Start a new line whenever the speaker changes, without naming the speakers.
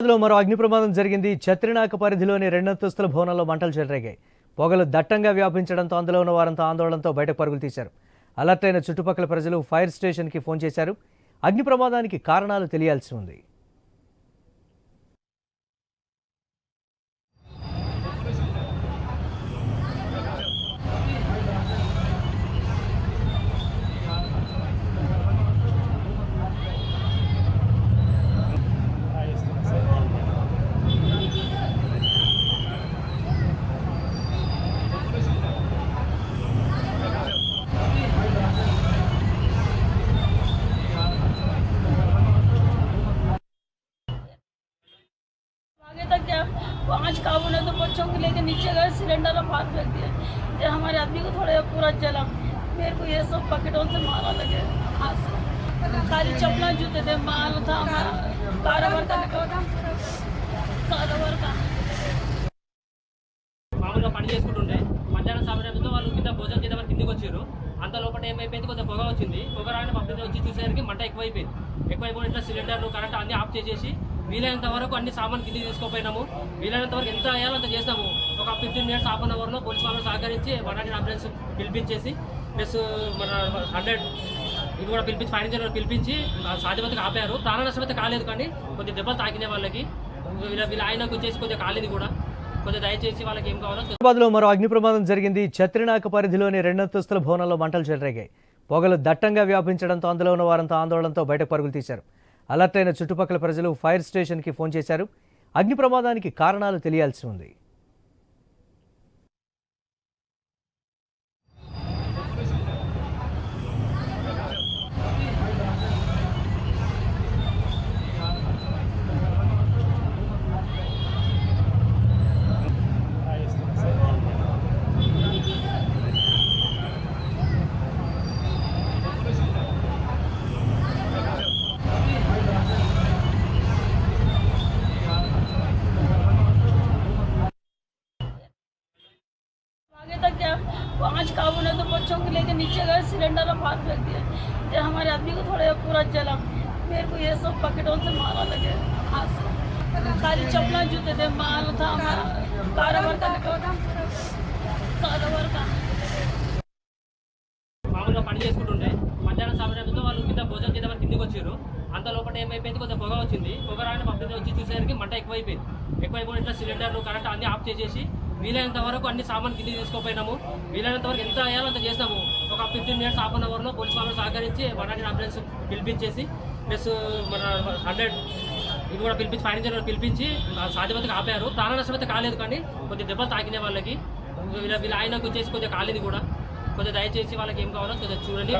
లో మరో అగ్ని ప్రమాదం జరిగింది. చత్రినాక పరిధిలోని రెండంతస్తుల భవనంలో మంటలు చెలరేగాయి. పొగలు దట్టంగా వ్యాపించడంతో అందులో ఉన్న వారంతా ఆందోళనతో బయటకు పరుగులు తీశారు. అలర్ట్ అయిన చుట్టుపక్కల ప్రజలు ఫైర్ స్టేషన్కి ఫోన్ చేశారు. అగ్ని ప్రమాదానికి కారణాలు తెలియాల్సి ఉంది.
क्या पांच काबू ने तो बच्चों को लेकर नीचे गए सिलेंडर और बाहर फेंक दिया ये हमारे आदमी को थोड़ा पूरा जला मेरे को ये सब पकेटों से मारा लगे हाथ से खाली चपला जूते थे माल था हमारा कारोबार का निकला कारोबार का
మామూలుగా పని చేసుకుంటుండే మధ్యాహ్నం సమయంలో వాళ్ళు కింద భోజనం చేద్దామని కిందికి వచ్చారు అంత లోపల ఏమైపోయింది కొంచెం పొగ వచ్చింది పొగ రాని పబ్లిక్ వచ్చి చూసేసరికి మంట ఎక్కువైపోయింది ఎక్కువైపోయిన ఇట్లా సిలిండర్లు కరెంట్ అన్ని ఆఫ్ చేసేసి వీలైనంత వరకు అన్ని సామాన్ కిందికి తీసుకోపోయినాము. వీలైనంత వరకు ఎంత అయ్యాలో అంత చేసినాము. ఒక ఫిఫ్టీన్ మినిట్స్ హాఫ్ అన్ అవర్లో పోలీస్ వాళ్ళు సహకరించి వన్ హండ్రెడ్ అంబులెన్స్ పిలిపించేసి ప్లస్ మన హండ్రెడ్ ఇది కూడా పిలిపించి ఫైర్ ఇంజన్ పిలిపించి సాధ్యమైతే ఆపారు. ప్రాణ నష్టం అయితే కాలేదు కానీ కొద్దిగా దెబ్బలు తాకిన వాళ్ళకి. వీళ్ళ వీళ్ళ ఆయనకు వచ్చేసి కొంచెం కాలేదు కూడా. దయచేసి కావాలో
హైదరాబాద్లో మరో అగ్ని ప్రమాదం జరిగింది. చత్రినాక పరిధిలోని రెండంతస్తుల భవనంలో మంటలు చెలరేగాయి. పొగలు దట్టంగా వ్యాపించడంతో అందులో ఉన్న వారంతా ఆందోళనతో బయటకు పరుగులు తీశారు. అలర్ట్ అయిన చుట్టుపక్కల ప్రజలు ఫైర్ స్టేషన్కి ఫోన్ చేశారు. అగ్ని ప్రమాదానికి కారణాలు తెలియాల్సి ఉంది.
पांच काबू ने तो बच्चों को लेकर नीचे गए सिलेंडर और बाहर फेंक दिया ये हमारे आदमी को थोड़ा पूरा जला मेरे को ये सब पकेटों से मारा लगे हाथ से खाली चपला जूते थे माल था हमारा कारोबार का निकला कारोबार का
మామూలుగా పని చేసుకుంటుండే మధ్యాహ్నం సమయంలో వాళ్ళు కింద భోజనం చేద్దామని కిందికి వచ్చారు అంత లోపల ఏమైపోయింది కొంచెం పొగ వచ్చింది పొగ రాని పబ్లిక్ వచ్చి చూసేసరికి మంట ఎక్కువైపోయింది ఎక్కువైపోయిన ఇట్లా సిలిండర్లు కరెంట్ అన్ని ఆఫ్ చేసేసి వీలైనంత వరకు అన్ని సామాన్ కిందికి తీసుకోపోయినాము. వీలైనంత వరకు ఎంత అయ్యాలో అంత చేసినాము. ఒక ఫిఫ్టీన్ మినిట్స్ హాఫ్ అన్ అవర్లో పోలీస్ వాళ్ళు సహకరించి వన్ హండ్రెడ్ అంబులెన్స్ పిలిపించేసి ప్లస్ మన హండ్రెడ్ ఇది కూడా పిలిపించి ఫైర్ ఇంజన్ పిలిపించి సాధ్యమైతే ఆపారు. ప్రాణ నష్టం అయితే కాలేదు కానీ కొద్దిగా దెబ్బలు తాకిన వాళ్ళకి. వీళ్ళ వీళ్ళ ఆయనకు వచ్చేసి కొద్దిగా కాలేదు కూడా. కొద్దిగా దయచేసి వాళ్ళకి ఏం కావాలో కొద్దిగా చూడండి.